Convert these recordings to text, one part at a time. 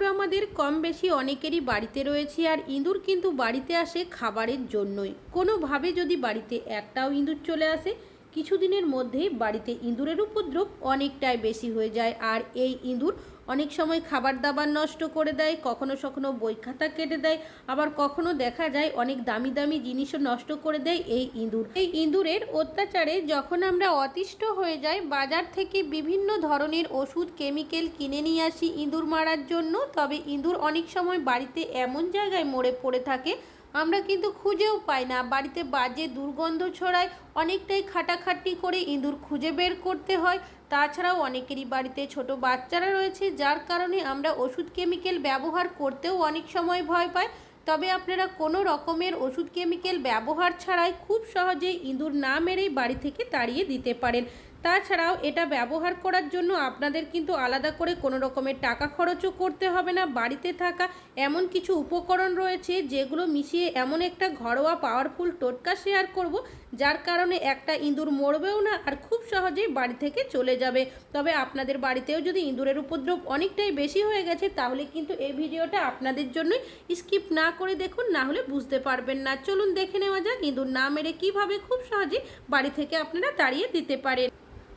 ইঁদুর আমাদের কম বেশি অনেকেরই বাড়িতে রয়েছে আর ইঁদুর কিন্তু বাড়িতে আসে খাবারের জন্যই। কোনোভাবে যদি বাড়িতে একটাও ইঁদুর চলে আসে, কিছুদিনের মধ্যেই বাড়িতে ইঁদুরের উপদ্রব অনেকটাই বেশি হয়ে যায় আর এই ইঁদুর অনেক সময় খাবার দাবার নষ্ট করে দেয়, কখনো কখনো বই খাতা কেটে দেয়, আবার কখনো দেখা যায় অনেক দামি দামি জিনিসও নষ্ট করে দেয় এই ইঁদুর। এই ইঁদুরের অত্যাচারে যখন আমরা অতিষ্ঠ হয়ে যাই, বাজার থেকে বিভিন্ন ধরনের ওষুধ, কেমিক্যাল কিনে নিয়ে আসি ইঁদুর মারার জন্য। তবে ইঁদুর অনেক সময় বাড়িতে এমন জায়গায় মরে পড়ে থাকে আমরা কিন্তু খুঁজেও পাই না। বাড়িতে বাজে দুর্গন্ধ ছড়ায় অনেকটাই খাটাখাটনি করে ইঁদুর খুঁজে বের করতে হয়। তাছাড়াও অনেকেরই বাড়িতে ছোট বাচ্চারা রয়েছে, যার কারণে আমরা ওষুধ কেমিক্যাল ব্যবহার করতেও অনেক সময় ভয় পাই। তবে আপনারা কোনো রকমের ওষুধ কেমিক্যাল ব্যবহার ছাড়াই খুব সহজেই ইঁদুর না মেরেই বাড়ি থেকে তাড়িয়ে দিতে পারেন। তাছাড়াও এটা ব্যবহার করার জন্য আপনাদের কিন্তু আলাদা করে কোনো রকমের টাকা খরচও করতে হবে না, বাড়িতে থাকা এমন কিছু উপকরণ রয়েছে যেগুলো মিশিয়ে এমন একটা ঘরোয়া পাওয়ারফুল টোটকা শেয়ার করব, যার কারণে একটা ইঁদুর মরবেও না আর খুব সহজেই বাড়ি থেকে চলে যাবে। তবে আপনাদের বাড়িতেও যদি ইঁদুরের উপদ্রব অনেকটাই বেশি হয়ে গেছে, তাহলে কিন্তু এই ভিডিওটা আপনাদের জন্যই স্কিপ না করে দেখুন, না হলে বুঝতে পারবেন না। চলুন দেখে নেওয়া যাক ইঁদুর না মেরে কীভাবে খুব সহজে বাড়ি থেকে আপনারা তাড়িয়ে দিতে পারেন।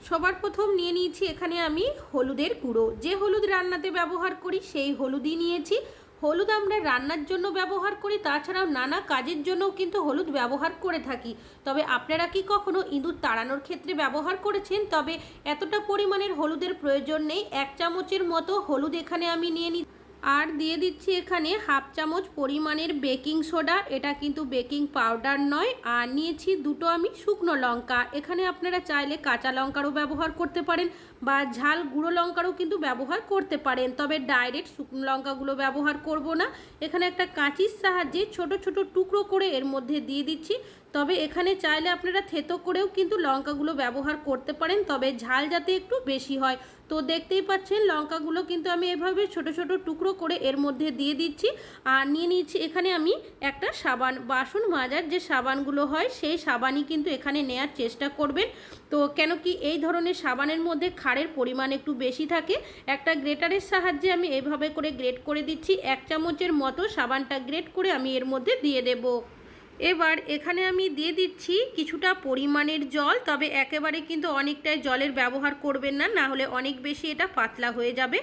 সবার প্রথম নিয়ে নিয়েছি এখানে আমি হলুদের গুঁড়ো। যে হলুদ রান্নাতে ব্যবহার করি, সেই হলুদই নিয়েছি। হলুদ আমরা রান্নার জন্য ব্যবহার করি, তাছাড়াও নানা কাজের জন্যও কিন্তু হলুদ ব্যবহার করে থাকি। তবে আপনারা কি কখনো ইঁদুর তাড়ানোর ক্ষেত্রে ব্যবহার করেছেন? তবে এতটা পরিমাণের হলুদের প্রয়োজন নেই। এক চামচের মতো হলুদ এখানে আমি নিয়ে নিই আর দিয়ে দিচ্ছি এখানে হাফ চামচ পরিমাণের বেকিং সোডা। এটা কিন্তু বেকিং পাউডার নয়। আর নিয়েছি দুটো আমি শুকনো লঙ্কা। এখানে আপনারা চাইলে কাঁচা লঙ্কারও ব্যবহার করতে পারেন। বা ঝাল গুঁড়ো লঙ্কারও কিন্তু ব্যবহার করতে পারেন, তবে ডাইরেক্ট শুকনো লঙ্কাগুলো ব্যবহার করব না। এখানে একটা কাঁচির সাহায্যে ছোট ছোট টুকরো করে এর মধ্যে দিয়ে দিচ্ছি। তবে এখানে চাইলে আপনারা থেতো করেও কিন্তু লঙ্কাগুলো ব্যবহার করতে পারেন, তবে ঝাল যাতে একটু বেশি হয়। তো দেখতেই পাচ্ছেন, লঙ্কাগুলো কিন্তু আমি এভাবে ছোট ছোট টুকরো করে এর মধ্যে দিয়ে দিচ্ছি। আর নিয়ে নিচ্ছি এখানে আমি একটা সাবান। বাসন মাজার যে সাবানগুলো হয়, সেই সাবানই কিন্তু এখানে নেয়ার চেষ্টা করবেন। তো কেন কি এই ধরনের সাবানের মধ্যে খাড়ের পরিমাণ একটু বেশি থাকে? একটা গ্রেটারের সাহায্যে আমি এভাবে করে গ্রেট করে দিচ্ছি। এক চামচের মতো সাবানটা গ্রেট করে আমি এর মধ্যে দিয়ে দেব। এবার এখানে আমি দিয়ে দিচ্ছি কিছুটা পরিমাণের জল, তবে একেবারে কিন্তু অনেকটাই জলের ব্যবহার করবেন না না হলে অনেক বেশি এটা পাতলা হয়ে যাবে।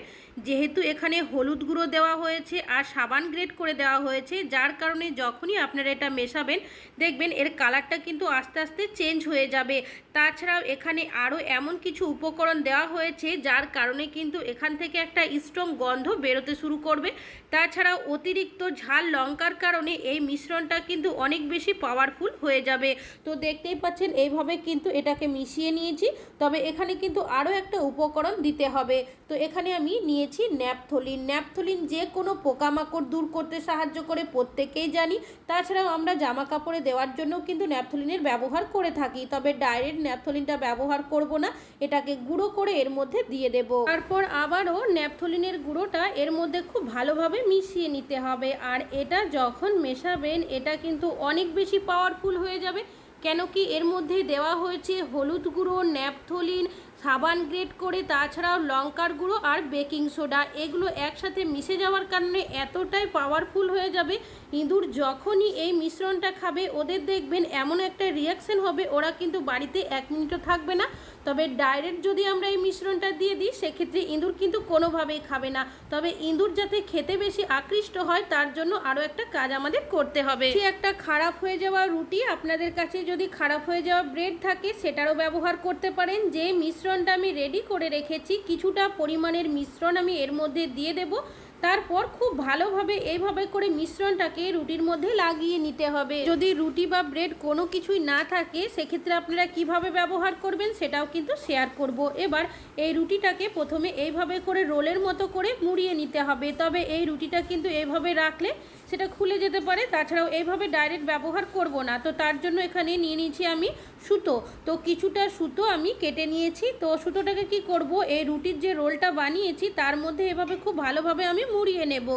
যেহেতু এখানে হলুদ গুঁড়ো দেওয়া হয়েছে আর সাবান গ্রেড করে দেওয়া হয়েছে, যার কারণে যখনই আপনারা এটা মেশাবেন, দেখবেন এর কালারটা কিন্তু আস্তে আস্তে চেঞ্জ হয়ে যাবে। তাছাড়াও এখানে আরও এমন কিছু উপকরণ দেওয়া হয়েছে, যার কারণে কিন্তু এখান থেকে একটা স্ট্রং গন্ধ বেরোতে শুরু করবে। তাছাড়াও অতিরিক্ত ঝাল লঙ্কার কারণে এই মিশ্রণটা কিন্তু অনেক বেশি পাওয়ারফুল হয়ে যাবে। তো দেখতেই পাচ্ছেন, এইভাবে কিন্তু এটাকে মিশিয়ে নিয়েছি। তবে এখানে কিন্তু আরও একটা উপকরণ দিতে হবে। তো এখানে আমি নিয়েছি, ন্যাপথলিন। ন্যাপথলিন যে কোনো পোকামাকড় দূর করতে সাহায্য করে, প্রত্যেকেই জানি। তাছাড়াও আমরা জামা কাপড়ে দেওয়ার জন্য কিন্তু ন্যাপথলিনের ব্যবহার করে থাকি, তবে ডাইরেক্ট ন্যাপথলিনটা ব্যবহার করব না, এটাকে গুঁড়ো করে এর মধ্যে দিয়ে দেব। তারপর আবারও ন্যাপথলিনের গুঁড়োটা এর মধ্যে খুব ভালোভাবে মিশিয়ে নিতে হবে, আর এটা যখন মেশাবেন, এটা কিন্তু অনেক বেশি পাওয়ারফুল হয়ে যাবে। কেন কি এর মধ্যে দেওয়া হয়েছে হলুদ গুঁড়ো, ন্যাপথলিন সাবান গ্রেট করে, তাছাড়াও লঙ্কার গুঁড়ো আর বেকিং সোডা, এগুলো একসাথে মিশে যাওয়ার কারণে এতটাই পাওয়ারফুল হয়ে যাবে। ইঁদুর যখনই এই মিশ্রণটা খাবে, ওদের দেখবেন এমন একটা রিয়াকশন হবে, ওরা কিন্তু বাড়িতে এক মিনিটও থাকবে না। তবে ডাইরেক্ট যদি আমরা এই মিশ্রণটা দিয়ে দিই, সেক্ষেত্রে ইঁদুর কিন্তু কোনোভাবেই খাবে না। তবে ইঁদুর যাতে খেতে বেশি আকৃষ্ট হয়, তার জন্য আরও একটা কাজ আমাদের করতে হবে। একটা খারাপ হয়ে যাওয়া রুটি, আপনাদের কাছে যদি খারাপ হয়ে যাওয়া ব্রেড থাকে, সেটারও ব্যবহার করতে পারেন। যে মিশ্রণটা আমি রেডি করে রেখেছি। কিছুটা পরিমাণের মিশ্রণ আমি এর মধ্যে দিয়ে দেবো। তারপর খুব ভালোভাবে এইভাবে করে মিশ্রণটাকে রুটির মধ্যে লাগিয়ে নিতে হবে। যদি রুটি বা ব্রেড কোনো কিছুই না থাকে, সেক্ষেত্রে আপনারা কীভাবে ব্যবহার করবেন সেটাও কিন্তু শেয়ার করব। এবার এই রুটিটাকে প্রথমে এইভাবে করে রোলের মতো করে মুড়িয়ে নিতে হবে। তবে এই রুটিটা কিন্তু এইভাবে রাখলে সেটা খুলে যেতে পারে। তাছাড়াও এইভাবে ডাইরেক্ট ব্যবহার করব না। তো তার জন্য এখানে নিয়ে নিয়েছি আমি সুতো। তো কিছুটা সুতো আমি কেটে নিয়েছি। তো সুতোটাকে কি করব? এই রুটির যে রোলটা বানিয়েছি, তার মধ্যে এভাবে খুব ভালোভাবে আমি মুড়িয়ে নেব।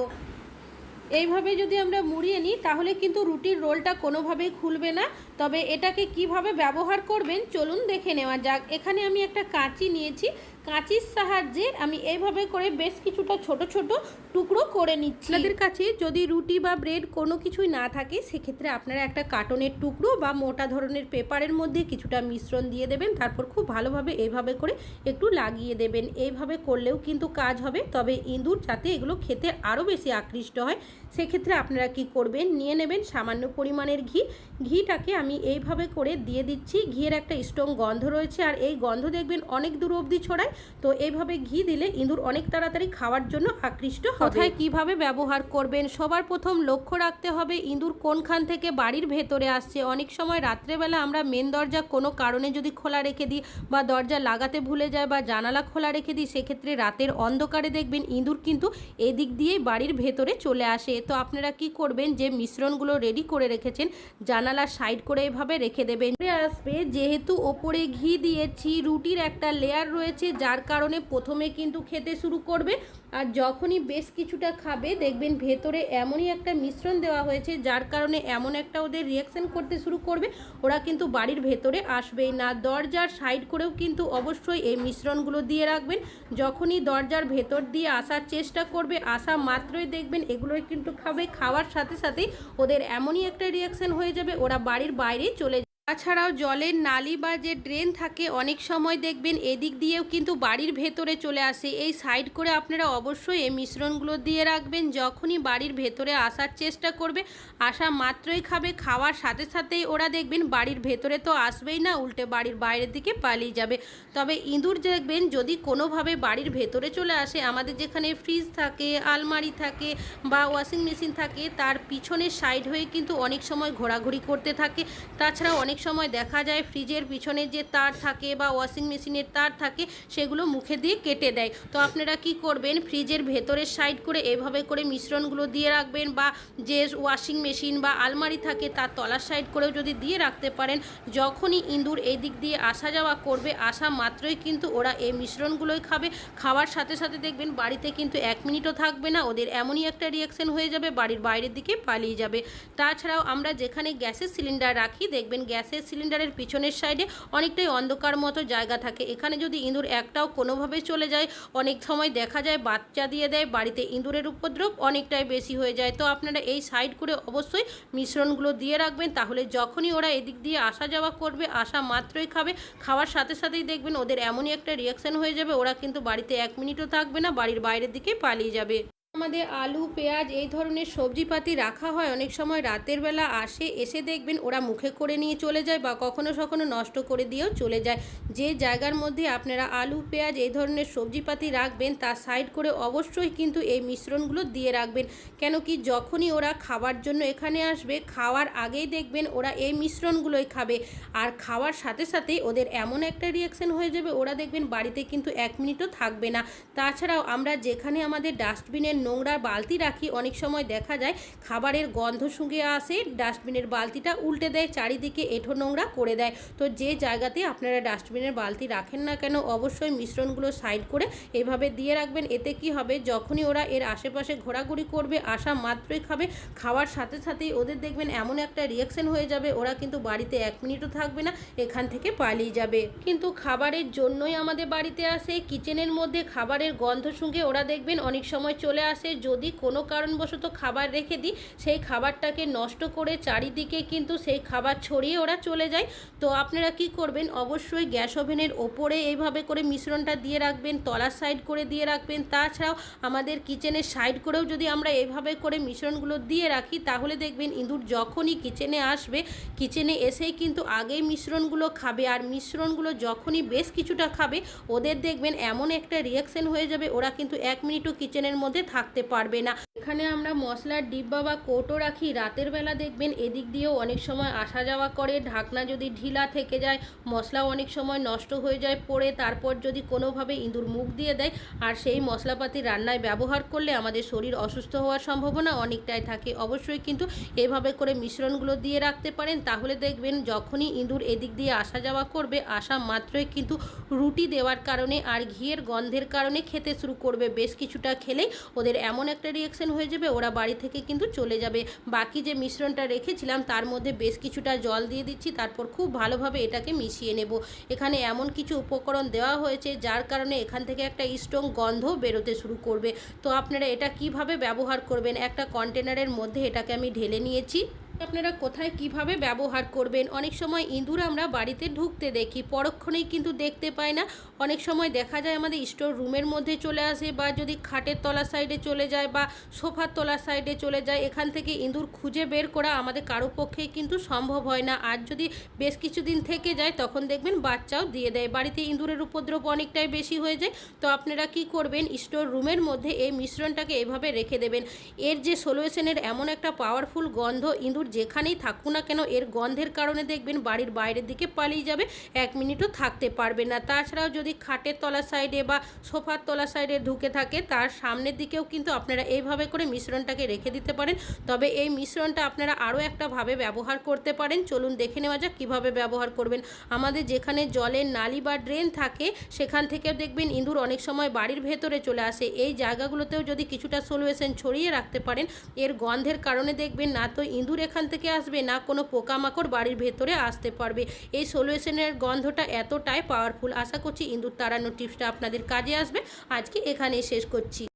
এইভাবে যদি আমরা মুড়িয়ে নিই, তাহলে কিন্তু রুটির রোলটা কোনোভাবেই খুলবে না। তবে এটাকে কীভাবে ব্যবহার করবেন, চলুন দেখে নেওয়া যাক। এখানে আমি একটা কাঁচি নিয়েছি। কাঁচির সাহায্যে আমি এইভাবে করে বেশ কিছুটা ছোট ছোট টুকরো করে নিচ্ছি। আপনাদের কাছে যদি রুটি বা ব্রেড কোনো কিছুই না থাকে, সেক্ষেত্রে আপনারা একটা কার্টনের টুকরো বা মোটা ধরনের পেপারের মধ্যে কিছুটা মিশ্রণ দিয়ে দেবেন, তারপর খুব ভালোভাবে এইভাবে করে একটু লাগিয়ে দেবেন। এইভাবে করলেও কিন্তু কাজ হবে, তবে ইঁদুর যাতে এগুলো খেতে আরও বেশি আকৃষ্ট হয়, সেক্ষেত্রে আপনারা কি করবেন? নিয়ে নেবেন সামান্য পরিমাণের ঘি। ঘিটাকে আমি এইভাবে করে দিয়ে দিচ্ছি। ঘিয়ের একটা স্ট্রং গন্ধ রয়েছে, আর এই গন্ধ দেখবেন অনেক দূর অবধি ছড়ায়। তো এইভাবে ঘি দিলে ইঁদুর অনেক তাড়াতাড়ি খাওয়ার জন্য আকৃষ্ট কোথায় কীভাবে ব্যবহার করবেন? সবার প্রথম লক্ষ্য রাখতে হবে ইঁদুর কোনখান থেকে বাড়ির ভেতরে আসছে। অনেক সময় রাত্রেবেলা আমরা মেন দরজা কোনো কারণে যদি খোলা রেখে দিই বা দরজা লাগাতে ভুলে যায় বা জানালা খোলা রেখে দিই, সেক্ষেত্রে রাতের অন্ধকারে দেখবেন ইঁদুর কিন্তু এদিক দিয়েই বাড়ির ভেতরে চলে আসে। তো আপনারা কি করবেন? যে মিশ্রণগুলো রেডি করে রেখেছেন, জানালা সাইড করে এভাবে রেখে দেবেন। আসবে। যেহেতু ওপরে ঘি দিয়েছি, রুটির একটা লেয়ার রয়েছে যার কারণে প্রথমে কিন্তু খেতে শুরু করবে। আর যখনই বেশ কিছুটা খাবে, দেখবেন ভেতরে এমনই একটা মিশ্রণ দেওয়া হয়েছে, যার কারণে এমন একটা ওদের রিয়াকশন করতে শুরু করবে। ওরা কিন্তু বাড়ির ভেতরে আসবেই না। দরজার সাইড করেও কিন্তু অবশ্যই এই মিশ্রণগুলো দিয়ে রাখবেন। যখনই দরজার ভেতর দিয়ে আসার চেষ্টা করবে, আসা মাত্রই দেখবেন এগুলোই কিন্তু খাবে। খাওয়ার সাথে সাথেই ওদের এমনই একটা রিয়াকশন হয়ে যাবে, ওরা বাড়ির বাইরেই চলে। তাছাড়াও জলের নালি বা যে ড্রেন থাকে, অনেক সময় দেখবেন এদিক দিয়েও কিন্তু বাড়ির ভেতরে চলে আসে। এই সাইড করে আপনারা অবশ্যই এই মিশ্রণগুলো দিয়ে রাখবেন। যখনই বাড়ির ভেতরে আসার চেষ্টা করবে, আসা মাত্রই খাবে। খাওয়ার সাথে সাথেই ওরা দেখবেন বাড়ির ভেতরে তো আসবেই না, উল্টে বাড়ির বাইরের দিকে পালিয়ে যাবে। তবে ইঁদুর দেখবেন যদি কোনোভাবে বাড়ির ভেতরে চলে আসে, আমাদের যেখানে ফ্রিজ থাকে, আলমারি থাকে বা ওয়াশিং মেশিন থাকে, তার পিছনের সাইড হয়ে কিন্তু অনেক সময় ঘোরাঘুরি করতে থাকে। তাছাড়া অনেক সময় দেখা যায় ফ্রিজের পিছনে যে তার থাকে বা ওয়াশিং মেশিনের তার থাকে, সেগুলো মুখে দিয়ে কেটে দেয়। তো আপনারা কি করবেন? ফ্রিজের ভেতরের সাইড করে এভাবে করে মিশ্রণগুলো দিয়ে রাখবেন বা যে ওয়াশিং মেশিন বা আলমারি থাকে, তার তলার সাইড করেও যদি দিয়ে রাখতে পারেন, যখনই ইঁদুর এই দিক দিয়ে আসা যাওয়া করবে, আসা মাত্রই কিন্তু ওরা এই মিশ্রণগুলোই খাবে। খাওয়ার সাথে সাথে দেখবেন বাড়িতে কিন্তু এক মিনিটও থাকবে না, ওদের এমনই একটা রিয়াকশন হয়ে যাবে, বাড়ির বাইরের দিকে পালিয়ে যাবে। তাছাড়াও আমরা যেখানে গ্যাসের সিলিন্ডার রাখি, দেখবেন গ্যাসের সিলিন্ডারের পিছনের সাইডে অনেকটাই অন্ধকার মতো জায়গা থাকে। এখানে যদি ইঁদুর একটাও কোনোভাবে চলে যায়, অনেক সময় দেখা যায় বাচ্চা দিয়ে দেয়, বাড়িতে ইঁদুরের উপদ্রব অনেকটাই বেশি হয়ে যায়। তো আপনারা এই সাইড করে অবশ্যই মিশ্রণগুলো দিয়ে রাখবেন, তাহলে যখনই ওরা এদিক দিয়ে আসা যাওয়া করবে, আসা মাত্রই খাবে। খাওয়ার সাথে সাথেই দেখবেন ওদের এমনই একটা রিয়াকশন হয়ে যাবে, ওরা কিন্তু বাড়িতে এক মিনিটও থাকবে না, বাড়ির বাইরের দিকে পালিয়ে যাবে। আমাদের আলু, পেঁয়াজ এই ধরনের সবজিপাতি রাখা হয়, অনেক সময় রাতের বেলা আসে, এসে দেখবেন ওরা মুখে করে নিয়ে চলে যায় বা কখনো কখনো নষ্ট করে দিয়েও চলে যায়। যে জায়গার মধ্যে আপনারা আলু, পেঁয়াজ এই ধরনের সবজিপাতি রাখবেন তার সাইড করে অবশ্যই কিন্তু এই মিশ্রণগুলো দিয়ে রাখবেন। কেন কি যখনই ওরা খাবার জন্য এখানে আসবে, খাওয়ার আগেই দেখবেন ওরা এই মিশ্রণগুলোই খাবে। আর খাওয়ার সাথে সাথেই ওদের এমন একটা রিয়াকশন হয়ে যাবে, ওরা দেখবেন বাড়িতে কিন্তু এক মিনিটও থাকবে না। তাছাড়াও আমরা যেখানে আমাদের ডাস্টবিনের নোংরার বালতি রাখি, অনেক সময় দেখা যায় খাবারের গন্ধ শুঁকে আসে, ডাস্টবিনের বালতিটা উল্টে দেয়, চারিদিকে এঁঠো নোংরা করে দেয়। তো যে জায়গাতে আপনারা ডাস্টবিনের বালতি রাখেন না কেন, অবশ্যই মিশ্রণগুলো সাইড করে এভাবে দিয়ে রাখবেন। এতে কি হবে, যখনই ওরা এর আশেপাশে ঘোরাঘুরি করবে, আসা মাত্রই খাবে। খাওয়ার সাথে সাথেই ওদের দেখবেন এমন একটা রিয়াকশন হয়ে যাবে, ওরা কিন্তু বাড়িতে এক মিনিটও থাকবে না, এখান থেকে পালিয়ে যাবে। কিন্তু খাবারের জন্যই আমাদের বাড়িতে আসে কিচেনের মধ্যে খাবারের গন্ধ শুঁকে ওরা দেখবেন অনেক সময় চলে আসে যদি কোনো কারণবশত খাবার রেখে দিই, সেই খাবারটাকে নষ্ট করে চারিদিকে কিন্তু সেই খাবার ছড়িয়ে ওরা চলে যায়। তো আপনারা কি করবেন? অবশ্যই গ্যাস ওভেনের ওপরে এইভাবে করে মিশ্রণটা দিয়ে রাখবেন, তলার সাইড করে দিয়ে রাখবেন। তাছাড়াও আমাদের কিচেনের সাইড করেও যদি আমরা এইভাবে করে মিশ্রণগুলো দিয়ে রাখি, তাহলে দেখবেন ইঁদুর যখনই কিচেনে আসবে, কিচেনে এসেই কিন্তু আগেই মিশ্রণগুলো খাবে। আর মিশ্রণগুলো যখনই বেশ কিছুটা খাবে, ওদের দেখবেন এমন একটা রিয়াকশন হয়ে যাবে। ওরা কিন্তু এক মিনিটও কিচেনের মধ্যে থাকতে পারবে না। এখানে আমরা মশলার ডিব্বা বা কৌটো রাখি, রাতের বেলা দেখবেন এদিক দিয়েও অনেক সময় আসা যাওয়া করে, ঢাকনা যদি ঢিলা থেকে যায় মশলা অনেক সময় নষ্ট হয়ে যায়, পড়ে তারপর যদি কোনোভাবে ইঁদুর মুখ দিয়ে দেয়, আর সেই মশলাপাতি রান্নায় ব্যবহার করলে আমাদের শরীর অসুস্থ হওয়ার সম্ভাবনা অনেকটাই থাকে। অবশ্যই কিন্তু এভাবে করে মিশ্রণগুলো দিয়ে রাখতে পারেন, তাহলে দেখবেন যখনই ইঁদুর এদিক দিয়ে আসা যাওয়া করবে, আসা মাত্রই কিন্তু রুটি দেওয়ার কারণে আর ঘিয়ের গন্ধের কারণে খেতে শুরু করবে। বেশ কিছুটা খেলেই ওদের এমন একটা রিয়াকশন হয়ে যাবে, ওরা বাড়ি থেকে কিন্তু চলে যাবে। বাকি যে মিশ্রণটা রেখেছিলাম, তার মধ্যে বেশ কিছুটা জল দিয়ে দিচ্ছি, তারপর খুব ভালোভাবে এটাকে মিশিয়ে নেব। এখানে এমন কিছু উপকরণ দেওয়া হয়েছে, যার কারণে এখান থেকে একটা স্ট্রং গন্ধ বেরোতে শুরু করবে। তো আপনারা এটা কীভাবে ব্যবহার করবেন? একটা কন্টেনারের মধ্যে এটাকে আমি ঢেলে নিয়েছি। আপনারা কোথায় কীভাবে ব্যবহার করবেন? অনেক সময় ইঁদুর আমরা বাড়িতে ঢুকতে দেখি, পরক্ষণেই কিন্তু দেখতে পাই না। অনেক সময় দেখা যায় আমাদের স্টোর রুমের মধ্যে চলে আসে বা যদি খাটের তলার সাইডে চলে যায় বা সোফার তলার সাইডে চলে যায়, এখান থেকে ইঁদুর খুঁজে বের করা আমাদের কারও পক্ষেই কিন্তু সম্ভব হয় না। আর যদি বেশ কিছুদিন থেকে যায়, তখন দেখবেন বাচ্চাও দিয়ে দেয়। বাড়িতে ইঁদুরের উপদ্রব অনেকটাই বেশি হয়ে যায়। তো আপনারা কি করবেন? স্টোর রুমের মধ্যে এই মিশ্রণটাকে এভাবে রেখে দেবেন। এর যে সলিউশনের এমন একটা পাওয়ারফুল গন্ধ ইঁদুর যেখানেই থাকুক না কেন, এর গন্ধের কারণে দেখবেন বাড়ির বাইরের দিকে পালিয়ে যাবে, এক মিনিটও থাকতে পারবে না। তাছাড়াও যদি খাটের তলা সাইডে বা সোফার তলা সাইডে ঢুকে থাকে, তার সামনের দিকেও কিন্তু আপনারা এইভাবে করে মিশ্রণটাকে রেখে দিতে পারেন। তবে এই মিশ্রণটা আপনারা আরও একটাভাবে ব্যবহার করতে পারেন। চলুন দেখে নেওয়া যাক কীভাবে ব্যবহার করবেন। আমাদের যেখানে জলের নালি বা ড্রেন থাকে, সেখান থেকে দেখবেন ইঁদুর অনেক সময় বাড়ির ভেতরে চলে আসে। এই জায়গাগুলোতেও যদি কিছুটা সলিউশন ছড়িয়ে রাখতে পারেন, এর গন্ধের কারণে দেখবেন না তো ইঁদুর এখান থেকে আসবে, না কোনো পোকামাকড় বাড়ির ভেতরে আসতে পারবে। এই সলিউশনের গন্ধটা এতটাই পাওয়ারফুল আশা করছি ইন্দুর তাড়ানোর টিপসটা আপনাদের কাজে আসবে। আজকে এখানেই শেষ করছি।